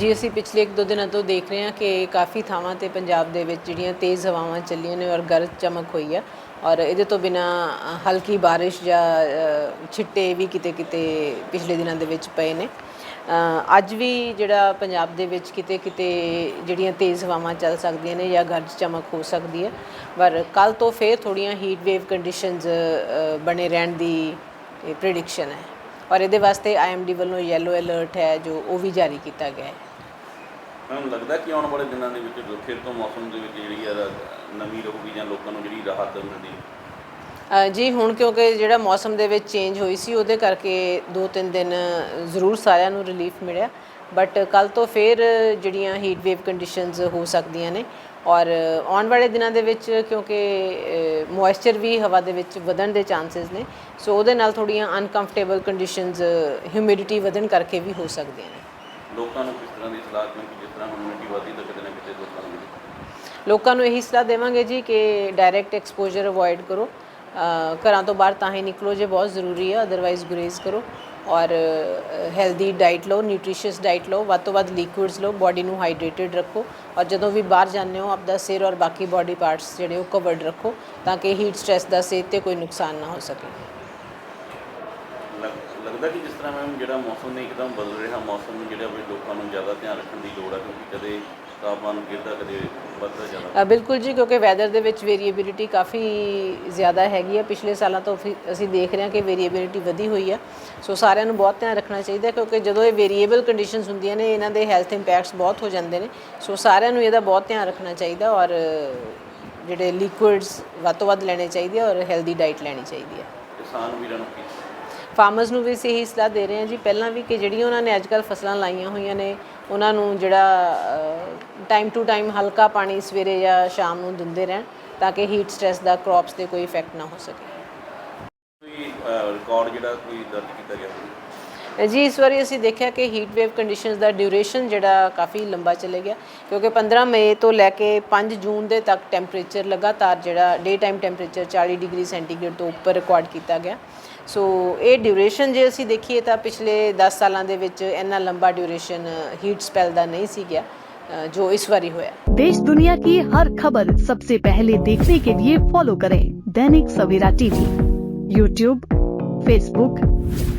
ਜੀ ਅਸੀਂ ਪਿਛਲੇ ਇੱਕ ਦੋ ਦਿਨਾਂ ਤੋਂ ਦੇਖ ਰਹੇ ਹਾਂ ਕਿ ਕਾਫੀ ਥਾਵਾਂ ਤੇ ਪੰਜਾਬ ਦੇ ਵਿੱਚ ਜਿਹੜੀਆਂ ਤੇਜ਼ ਹਵਾਵਾਂ ਚੱਲੀਆਂ ਨੇ ਔਰ ਗਰਜ ਚਮਕ ਹੋਈ ਆ। ਔਰ ਇਹਦੇ ਤੋਂ ਬਿਨਾ ਹਲਕੀ ਬਾਰਿਸ਼ ਜਾਂ ਛਿੱਟੇ ਵੀ ਕਿਤੇ ਕਿਤੇ ਪਿਛਲੇ ਦਿਨਾਂ ਦੇ ਵਿੱਚ ਪਏ ਨੇ। ਅੱਜ ਵੀ ਜਿਹੜਾ ਪੰਜਾਬ ਦੇ ਵਿੱਚ ਕਿਤੇ ਕਿਤੇ ਜਿਹੜੀਆਂ ਤੇਜ਼ ਹਵਾਵਾਂ ਚੱਲ ਸਕਦੀਆਂ ਨੇ ਜਾਂ ਗਰਜ ਚਮਕ ਹੋ ਸਕਦੀ ਹੈ। ਪਰ ਕੱਲ ਤੋਂ ਫੇਰ ਥੋੜੀਆਂ ਹੀਟ ਵੇਵ ਕੰਡੀਸ਼ਨਸ ਬਣੇ ਰਹਿਣ ਦੀ ਪ੍ਰੈਡਿਕਸ਼ਨ ਹੈ। ਔਰ ਇਹਦੇ ਵਾਸਤੇ ਆਈਐਮਡੀ ਵੱਲੋਂ ਯੈਲੋ ਅਲਰਟ ਹੈ ਜੋ ਉਹ ਵੀ ਜਾਰੀ ਕੀਤਾ ਗਿਆ ਹੈ। ਮੈਨੂੰ ਲੱਗਦਾ ਕਿ ਆਉਣ ਵਾਲੇ ਦਿਨਾਂ ਦੇ ਵਿੱਚ ਫਿਰ ਤੋਂ ਮੌਸਮ ਦੇ ਵਿੱਚ ਜਿਹੜੀ ਆ ਨਵੀਂ ਰਹੂਗੀ ਜਾਂ ਲੋਕਾਂ ਨੂੰ ਜਿਹੜੀ ਰਾਹਤ ਮਿਲਦੀ ਜੀ ਹੁਣ ਕਿਉਂਕਿ ਜਿਹੜਾ ਮੌਸਮ ਦੇ ਵਿੱਚ ਚੇਂਜ ਹੋਈ ਸੀ ਉਹਦੇ ਕਰਕੇ 2-3 ਦਿਨ ਜ਼ਰੂਰ ਸਾਰਿਆਂ ਨੂੰ ਰਿਲੀਫ ਮਿਲਿਆ। ਬਟ ਕੱਲ ਤੋਂ ਫਿਰ ਜਿਹੜੀਆਂ ਹੀਟ ਵੇਵ ਕੰਡੀਸ਼ਨਸ ਹੋ ਸਕਦੀਆਂ ਨੇ ਔਰ ਆਉਣ ਵਾਲੇ ਦਿਨਾਂ ਦੇ ਵਿੱਚ ਕਿਉਂਕਿ ਮੋਇਸਚਰ ਵੀ ਹਵਾ ਦੇ ਵਿੱਚ ਵਧਣ ਦੇ ਚਾਂਸਸ ਨੇ। ਸੋ ਉਹਦੇ ਨਾਲ ਥੋੜੀਆਂ ਅਨਕੰਫਰਟੇਬਲ ਕੰਡੀਸ਼ਨਸ ਹਿਊਮਿਡਿਟੀ ਵਧਣ ਕਰਕੇ ਵੀ ਹੋ ਸਕਦੀਆਂ ਨੇ। ਲੋਕਾਂ ਨੂੰ ਕਿਸ ਤਰ੍ਹਾਂ ਦੀ ਸਲਾਹ ਜਿਸ ਤਰ੍ਹਾਂ ਹਿਊਮਿਡਿਟੀ ਵਧਦੀ ਤਾਂ ਕਿਤੇ ਨਾ ਕਿਤੇ ਲੋਕਾਂ ਨੂੰ ਲੋਕਾਂ ਨੂੰ ਇਹੀ ਸਲਾਹ ਦੇਵਾਂਗੇ ਜੀ ਕਿ ਡਾਇਰੈਕਟ ਐਕਸਪੋਜ਼ਰ ਅਵੋਇਡ ਕਰੋ। ਘਰਾਂ ਤੋਂ ਬਾਹਰ ਤਾਂ ਹੀ ਨਿਕਲੋ ਜੇ ਬਹੁਤ ਜ਼ਰੂਰੀ ਹੈ ਅਦਰਵਾਈਜ਼ ਗੁਰੇਜ਼ ਕਰੋ। ਔਰ ਹੈਲਦੀ ਡਾਈਟ ਲਓ ਨਿਊਟ੍ਰੀਸ਼ੀਅਸ ਡਾਈਟ ਲਓ, ਵੱਧ ਤੋਂ ਵੱਧ ਲਿਕੁਇਡਸ ਲਓ ਬਾਡੀ ਨੂੰ ਹਾਈਡਰੇਟਡ ਰੱਖੋ। ਔਰ ਜਦੋਂ ਵੀ ਬਾਹਰ ਜਾਂਦੇ ਹੋ, ਆਪਦਾ ਸਿਰ ਔਰ ਬਾਕੀ ਬਾਡੀ ਪਾਰਟਸ ਜਿਹੜੇ ਉਹ ਕਵਰਡ ਰੱਖੋ, ਤਾਂ ਕਿ ਹੀਟ ਸਟ੍ਰੈਸ ਦਾ ਸਿਹਤ ਤੇ ਕੋਈ ਨੁਕਸਾਨ ਨਾ ਹੋ ਸਕੇ। ਲੱਗਦਾ ਕਿ ਜਿਸ ਤਰ੍ਹਾਂ ਮੈਮ ਜਿਹੜਾ ਮੌਸਮ ਨੇ ਇੱਕਦਮ ਬਦਲ ਰਿਹਾ ਮੌਸਮ ਜਿਹੜਾ ਵੀ ਲੋਕਾਂ ਨੂੰ ਜ਼ਿਆਦਾ ਧਿਆਨ ਰੱਖਣ ਦੀ ਲੋੜ ਹੈ ਕਿਉਂਕਿ ਕਦੇ ਤਾਪਮਾਨ ਗਿਰਦਾ ਕਦੇ ਵੱਧਦਾ ਜ਼ਿਆਦਾ। ਅ, ਬਿਲਕੁਲ ਜੀ ਕਿਉਂਕਿ ਵੈਦਰ ਦੇ ਵਿੱਚ ਵੇਰੀਏਬਿਲਿਟੀ ਕਾਫੀ ਜ਼ਿਆਦਾ ਹੈਗੀ ਆ। ਪਿਛਲੇ ਸਾਲਾਂ ਤੋਂ ਅਸੀਂ ਦੇਖ ਰਹੇ ਹਾਂ ਕਿ ਵੇਰੀਏਬਿਲਿਟੀ ਵਧੀ ਹੋਈ ਆ। ਸੋ ਸਾਰਿਆਂ ਨੂੰ ਬਹੁਤ ਧਿਆਨ ਰੱਖਣਾ ਚਾਹੀਦਾ ਹੈ ਕਿਉਂਕਿ ਜਦੋਂ ਇਹ ਵੇਰੀਏਬਲ ਕੰਡੀਸ਼ਨਸ ਹੁੰਦੀਆਂ ਨੇ ਇਹਨਾਂ ਦੇ ਹੈਲਥ ਇੰਪੈਕਟਸ ਬਹੁਤ ਹੋ ਜਾਂਦੇ ਨੇ। ਸੋ ਸਾਰਿਆਂ ਨੂੰ ਇਹਦਾ ਬਹੁਤ ਧਿਆਨ ਰੱਖਣਾ ਚਾਹੀਦਾ ਔਰ ਜਿਹੜੇ ਲਿਕੁਇਡਸ ਵੱਧ ਤੋਂ ਵੱਧ ਲੈਣੇ ਚਾਹੀਦੇ ਆ ਔਰ ਹੈਲਦੀ ਡਾਈਟ ਲੈਣੀ ਚਾਹੀਦੀ ਹੈ ਕਿਸਾਨ ਵੀਰਾਂ ਨੂੰ ਕੀ ਫਾਰਮਰਸ ਨੂੰ ਵੀ ਅਸੀਂ ਇਹੀ ਸਲਾਹ ਦੇ ਰਹੇ ਹਾਂ ਜੀ, ਪਹਿਲਾਂ ਵੀ ਕਿ ਜਿਹੜੀਆਂ ਉਹਨਾਂ ਨੇ ਅੱਜਕੱਲ ਫਸਲਾਂ ਲਾਈਆਂ ਹੋਈਆਂ ਨੇ, ਉਹਨਾਂ ਨੂੰ ਜਿਹੜਾ ਟਾਈਮ ਟੂ ਟਾਈਮ ਹਲਕਾ ਪਾਣੀ ਸਵੇਰੇ ਜਾਂ ਸ਼ਾਮ ਨੂੰ ਦਿੰਦੇ ਰਹਿਣ ਤਾਂ ਕਿ ਹੀਟ ਸਟ੍ਰੈਸ ਦਾ ਕ੍ਰੌਪਸ ਤੇ ਕੋਈ ਇਫੈਕਟ ਨਾ ਹੋ ਸਕੇ। ਕੋਈ ਰਿਕਾਰਡ ਜਿਹੜਾ ਕੋਈ ਦਰਜ ਕੀਤਾ ਗਿਆ ਹੋਵੇ। ਜੀ ਇਸ ਵਾਰੀ ਅਸੀਂ ਦੇਖਿਆ ਕਿ ਹੀਟ ਵੇਵ ਕੰਡੀਸ਼ਨਸ ਦਾ ਡਿਊਰੇਸ਼ਨ ਜਿਹੜਾ ਕਾਫੀ ਲੰਬਾ ਚਲੇ ਗਿਆ ਕਿਉਂਕਿ 15 ਮਈ ਤੋਂ ਲੈ ਕੇ 5 ਜੂਨ ਦੇ ਤੱਕ ਟੈਂਪਰੇਚਰ ਲਗਾਤਾਰ ਜਿਹੜਾ day time temperature 40 degree centigrade ਤੋਂ ਉੱਪਰ ਰਿਕਾਰਡ ਕੀਤਾ ਗਿਆ ਸੋ ਇਹ ਡਿਊਰੇਸ਼ਨ ਜੇ ਅਸੀਂ ਦੇਖੀਏ ਤਾਂ ਪਿਛਲੇ 10 ਸਾਲਾਂ ਦੇ ਵਿੱਚ ਇੰਨਾ ਲੰਬਾ ਡਿਊਰੇਸ਼ਨ ਹੀਟ ਸਪੈਲ ਦਾ ਨਹੀਂ ਸੀ ਗਿਆ ਅ, ਜੋ ਇਸ ਵਾਰੀ ਹੋਇਆ देश दुनिया की हर खबर सबसे पहले देखने के लिए फॉलो करें Dainik Savera TV YouTube Facebook